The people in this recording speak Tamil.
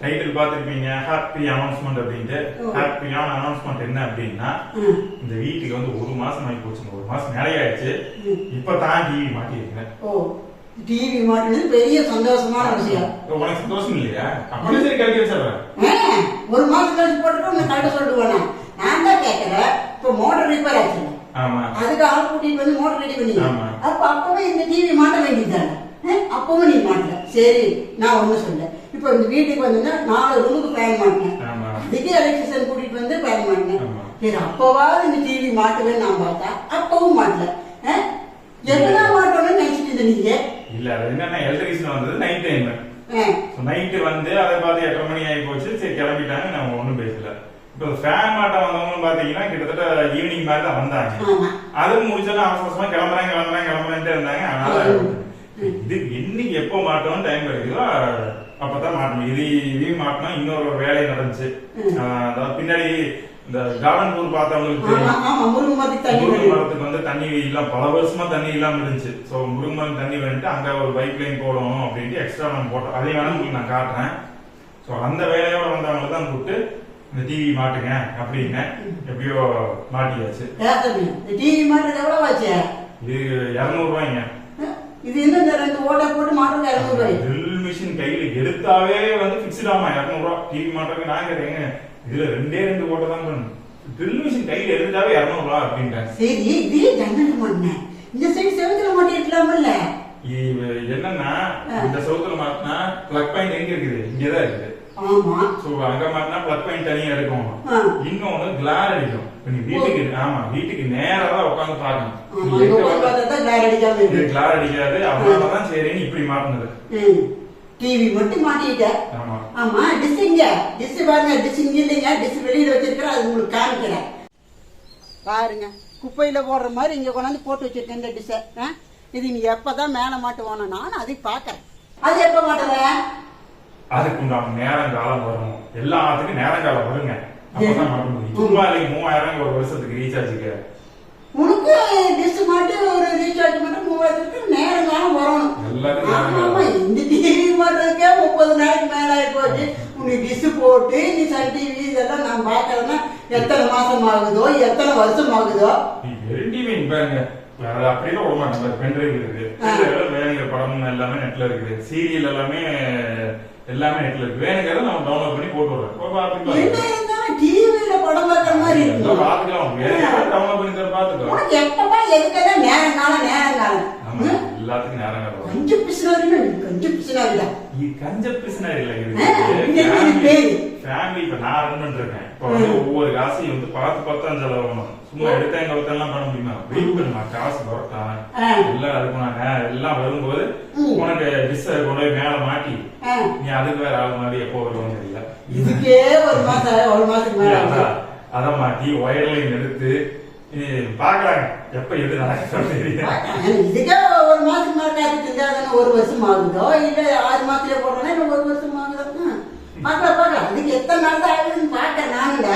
டைட்டில் பார்த்திருப்பீங்க ஹாப்பி அனௌன்ஸ்மெண்ட் அப்படின்ட்டு. ஹாப்பியான அனௌன்ஸ்மெண்ட் என்ன அப்படின்னா. இந்த வீட்டுக்கு வந்து ஒரு மாசம் ஆகி போச்சுங்க ஒரு மாசம் நிறைய ஆயிடுச்சு ம். இப்பதான் டிவி மாட்டியிருக்கேன் டிவி மாட்டினது பெரிய சந்தோஷமான விஷயம். உனக்கு சந்தோஷம் இல்லையா? அப்படியே சரி கழிக்க வச்சிடுறேன் ஆ, ஒரு மாசம் கழிச்சு போட்டுட்டு உன்னை கட்ட சொல்லிட்டு போனேன். நான் தான் கேட்கறேன் இப்போ மோட்டர் ரிப்பேர் ஆச்சு ஆமா. அதுக்கு ஆள் கூட்டிட்டு வந்து மோட்டர் ரெடி பண்ணி. அப்ப அப்பவே இந்த டிவி மாட்ட வேண்டியதுதானே ஆ, அப்பவும் நீ மாட்டல. சரி நான் ஒண்ணு சொல்ல இப்போ இந்த வீட்டுக்கு வந்தீங்கன்னா நாலு ரூமுக்கு மாட்டினேன் ஆமா. அதுக்கு எலக்ட்ரிஷியன் கூட்டிட்டு வந்து ஃபேன் மாட்டினேன் ஆமா. சரி அப்பவாவது இந்த டிவி மாட்டுவேன்னு நான் பார்த்தா அப்பவும் மாட்டல? எதெல்லாம் மாட்டோம்னு நினைச்சிட்டு இருந்த நீங்க? இல்ல அது என்னன்னா வந்தது நைட் டைம் நைட்டு வந்து அதை பார்த்து எட்டரை மணி ஆகி போச்சு. சரி கிளம்பிட்டாங்க. நம்ம ஒண்ணும் பேசல. இப்போ ஃபேன் மாட்டம் வந்தவங்க பாத்தீங்கன்னா கிட்டத்தட்ட ஈவினிங் மாதிரி தான் வந்தாங்க. அதுவும் முடிச்சாலும் அவசர அவசரமா கிளம்புறேன் கிளம்புறேன் கிளம்புறேன்ட்டு இருந்தாங்க. அதனால இது என்னைக்கு எப்போ மாட்டோம் டைம் கிடைக்குதோ அப்பதான் மாட்டணும். இது இதையும் மாட்டணும் இன்னொரு வேலை நடந்துச்சு. அதாவது பின்னாடி இந்த கார்டன் டூர் பார்த்தவங்களுக்கு முருங்கை. மரத்துக்கு வந்து தண்ணி இல்லாம பல வருஷமா தண்ணி இல்லாம இருந்துச்சு. சோ முருங்கை மரம் தண்ணி வேணுட்டு அங்க ஒரு பைப் லைன் போடணும் அப்படின்ட்டு எக்ஸ்ட்ரா நம்ம போட்டோம். அதே வேணா உங்களுக்கு நான் காட்டுறேன். சோ அந்த வேலையோட வந்தவங்களை தான் கூப்பிட்டு இந்த டிவி மாட்டுங்க அப்படின்னு எப்படியோ மாட்டியாச்சு. டிவி மாட்டுறது எவ்வளவு ஆச்சு? இது இருநூறு ரூபாய்ங்க. இது என்ன ரெண்டு ஓட்டை போட்டு மாட்டுறது இரநூறு ரூபாய் ட்ரில் மிஷின் கையில எடுத்தாவே வந்து பிக்ஸ்ட் ஆமா இருநூறு ரூபா டிவி மாட்டுறதுக்கு நான் கேட்டேங்க இதுல ரெண்டே ரெண்டு ஓட்டை தான் பண்ணணும். ட்ரில் மிஷின் கையில எடுத்தாவே இருநூறு ரூபா அப்படின்ட்டாங்க சரி இதுலயே ஜன்னல் மாட்டினேன் இந்த சைடு செவத்துல மாட்டிருக்கலாம்ல இது என்னன்னா இந்த சவுத்துல மாட்டினா பிளக் பாயிண்ட் எங்க இருக்குது? இங்கதான் இருக்குது. சோ அங்க மாட்டினா பிளக் பாயிண்ட் தனியா இருக்கும். இன்னொன்னு கிளார் அடிக்கும். நீ வீட்டுக்கு ஆமா வீட்டுக்கு நேரா உட்காந்து பாக்கணும் இருக்கு. கிளார் அடிக்காது. அதனாலதான் சரின்னு இப்படி மாட்டினது. டிவி மட்டும் மாட்டிக்கிட்ட. ஆமா. இங்க. டிஸ் பாருங்க டிஸ் இங்க இல்லைங்க. டிஸ் வெளியில வச்சிருக்கிறேன் அது உங்களுக்கு காமிக்கிறேன். பாருங்க குப்பையில போடுற மாதிரி இங்க கொண்டாந்து போட்டு வச்சிருக்கேன் இந்த டிஷ்ஷை இது நீ எப்பதான் மேல மாட்டுவானோ நானும் அதை பாக்குறேன் அது எப்ப மாட்டுவேன் அதுக்கு உண்டான நேரம் காலம் வரும் எல்லாத்துக்கும் நேரம் காலம் வருங்க இல்லைங்க மூவாயிரம் ஒரு வருஷத்துக்கு ரீசார்ஜுக்கு உனக்கு டிஷ் மாட்டி ஒரு ரீசார்ஜ் மட்டும் மூவாயிரத்துக்கு நேரம் காலம் வரணும். எல்லாத்துக்கும் முப்பது நாளைக்கு மேல ஆகி போச்சு உனக்கு டிஷ் போட்டு நீ சன் டிவி இதெல்லாம் நான் பாக்குறேன்னா எத்தனை மாசம் ஆகுதோ எத்தனை வருஷம் ஆகுதோ? டிவி பாருங்க. வேற அப்படியே விட மாட்டேன் பென்ட்ரைவ் இருக்குது. பென்ட்ரைவ்ல வேணுங்கிற படம் எல்லாமே நெட்ல இருக்குது. சீரியல் எல்லாமே எல்லாமே நெட்ல இருக்கு வேணுங்கிறத நம்ம டவுன்லோட் பண்ணி போட்டு விடுறோம். டிவியில படம் பார்க்குற மாதிரி இருக்கு பார்த்துக்கலாம். வேணுங்கிறத டவுன்லோட் பண்ணி உனக்கு எப்பப்பா எதுக்கெல்லாம் நேரம் காலம் நேரம் காலம். எல்லாத்துக்கும் நேரம் காலம். பிசினாருன்னு கொஞ்சம் பிசினாருல இது கஞ்ச பிசினாரி இல்ல இது பேரு? ஃபேமிலி இப்ப நான் ரன் இருக்கேன் இப்ப வந்து ஒவ்வொரு காசையும் வந்து பார்த்து பார்த்து தான் செலவாகணும் சும்மா எடுத்த எங்க எல்லாம் பண்ண முடியுமா? வெயிட் பண்ணுமா? காசு வரட்டான் ஆ. எல்லாம் அதுக்குனாங்க எல்லாம் வரும்போது. உனக்கு டிஸ் கொண்டு போய் மேல மாட்டி நீ அதுக்கு வேற ஆள் மாதிரி எப்போ வருவோம் தெரியல. இதுக்கே ஒரு மாசம் ஒரு மாசத்துக்கு மேல அதை மாட்டி ஒயர்லைன் எடுத்து நீ பாக்குறாங்க எப்ப எது நடக்குதுன்னு தெரியல இதுக்கே ஒரு மாசத்துக்கு மேல காத்துட்டு இருந்தா ஒரு வருஷம் ஆகுதோ இல்ல ஆறு மாசத்துல போடுறேன்னா இன்னும் ஒரு வருஷம் ஆகுதோ? ம். பார்க்கலாம் பார்க்கலாம். அதுக்கு எத்தனை நாள் தான் ஆகுதுன்னு பார்க்கறேன் நானுங்க.